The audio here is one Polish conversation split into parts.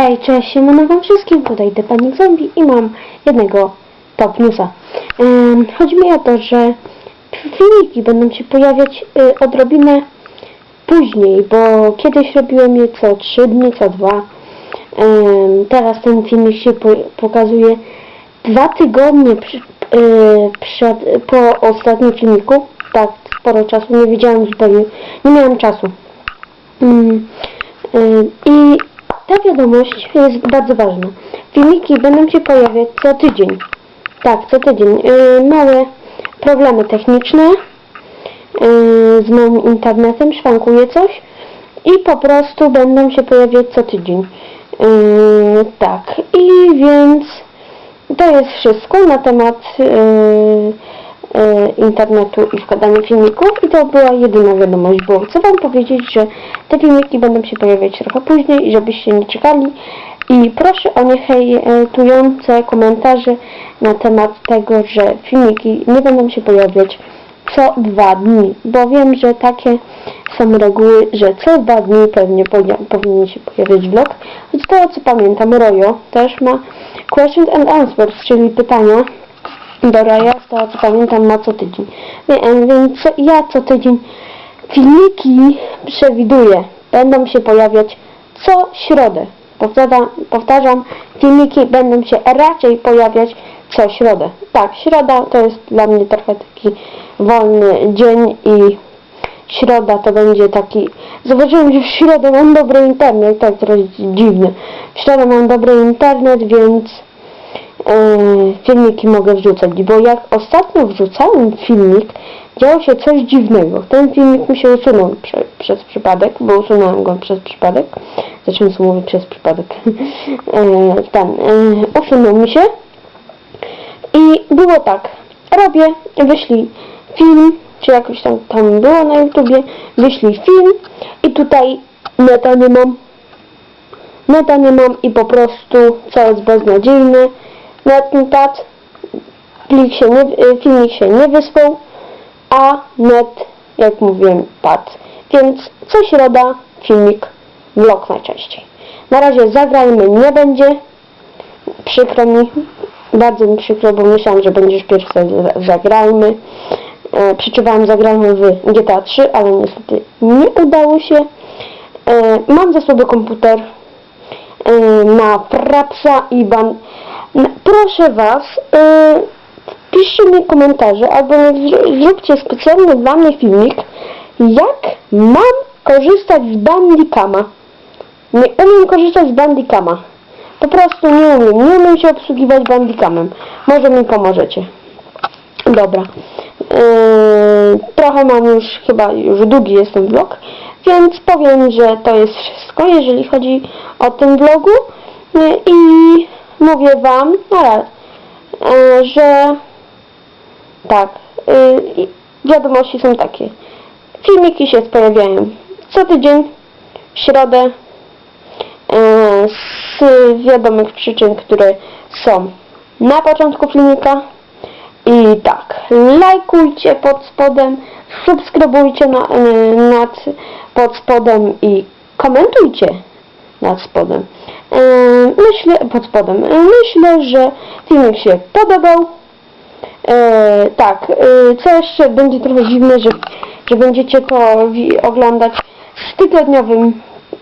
Hej, cześć, siemano wam wszystkim, tutaj The Panic Zombie i mam jednego top newsa. Em, chodzi mi o to, że filmiki będą się pojawiać y, odrobinę później, bo kiedyś robiłem je co 3 dni, co 2. Em, teraz ten filmik się po, pokazuje dwa tygodnie przy, y, przed, po ostatnim filmiku. Tak, sporo czasu, nie wiedziałem zupełnie, nie miałem czasu. Mm, y, I ta wiadomość jest bardzo ważna. Filmiki będą się pojawiać co tydzień. Tak, co tydzień. Y, małe problemy techniczne y, z moim internetem, szwankuje coś i po prostu będą się pojawiać co tydzień. Y, tak, i więc to jest wszystko na temat y, y, internetu i wkładania filmików i to była jedyna wiadomość, bo chcę Wam powiedzieć, że te filmiki będą się pojawiać trochę później żebyście nie czekali. I proszę o niehejtujące komentarze na temat tego, że filmiki nie będą się pojawiać co dwa dni, bo wiem, że takie są reguły, że co dwa dni pewnie powinien się pojawiać vlog. Z tego co pamiętam, Rojo też ma questions and answers, czyli pytania do Roya, z tego co pamiętam ma co tydzień. Więc ja co tydzień filmiki przewiduję, będą się pojawiać co środę. Powtarzam, powtarzam, filmiki będą się raczej pojawiać co środę. Tak, środa to jest dla mnie trochę taki wolny dzień i środa to będzie taki... Zobaczyłem, że w środę mam dobry internet, tak trochę dziwne. W środę mam dobry internet, więc e, filmiki mogę wrzucać, bo jak ostatnio wrzucałem filmik, działo się coś dziwnego. Ten filmik mi się usunął prze, przez przypadek, bo usunąłem go przez przypadek. Zacząłem sobie mówić przez przypadek. e, ten, e, usunął mi się i było tak. Robię, wyślij film, czy jakoś tam, tam było na YouTubie, wyślij film i tutaj neta nie mam. Neta nie mam i po prostu co jest beznadziejne. Mi padł, plik się nie, y, filmik się nie wysłał, a net, jak mówiłem, padł. Więc co środa filmik, vlog najczęściej. Na razie zagrajmy nie będzie. Przykro mi, bardzo mi przykro, bo myślałam, że będziesz pierwszy za- zagrajmy. E, przyczuwałem zagrajmy w GTA 3, ale niestety nie udało się. E, mam za sobą komputer e, na Frapsa i ban... Na, proszę Was, e, piszcie mi komentarze albo zr- zróbcie specjalny dla mnie filmik, jak mam korzystać z Bandicama. Nie umiem korzystać z Bandicama. Po prostu nie umiem. Nie umiem się obsługiwać Bandicamem. Może mi pomożecie. Dobra. Yy, trochę mam już, chyba już długi jest ten vlog, więc powiem, że to jest wszystko, jeżeli chodzi o ten vlogu. Yy, I mówię Wam, ale, yy, że tak, i wiadomości są takie. Filmiki się pojawiają co tydzień, w środę, e, z wiadomych przyczyn, które są na początku filmika. I tak, lajkujcie pod spodem, subskrybujcie na, e, nad, pod spodem i komentujcie nad spodem. Myślę, pod spodem. Myślę, że filmik się podobał. Tak, co jeszcze będzie trochę dziwne, że, że będziecie to oglądać z tygodniowym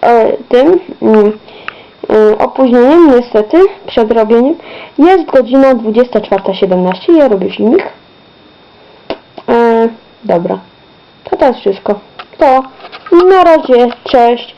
e, tym mm, opóźnieniem, niestety, przed robieniem. Jest godzina 24.17, ja robię filmik. E, dobra, to jest wszystko. To na razie, cześć.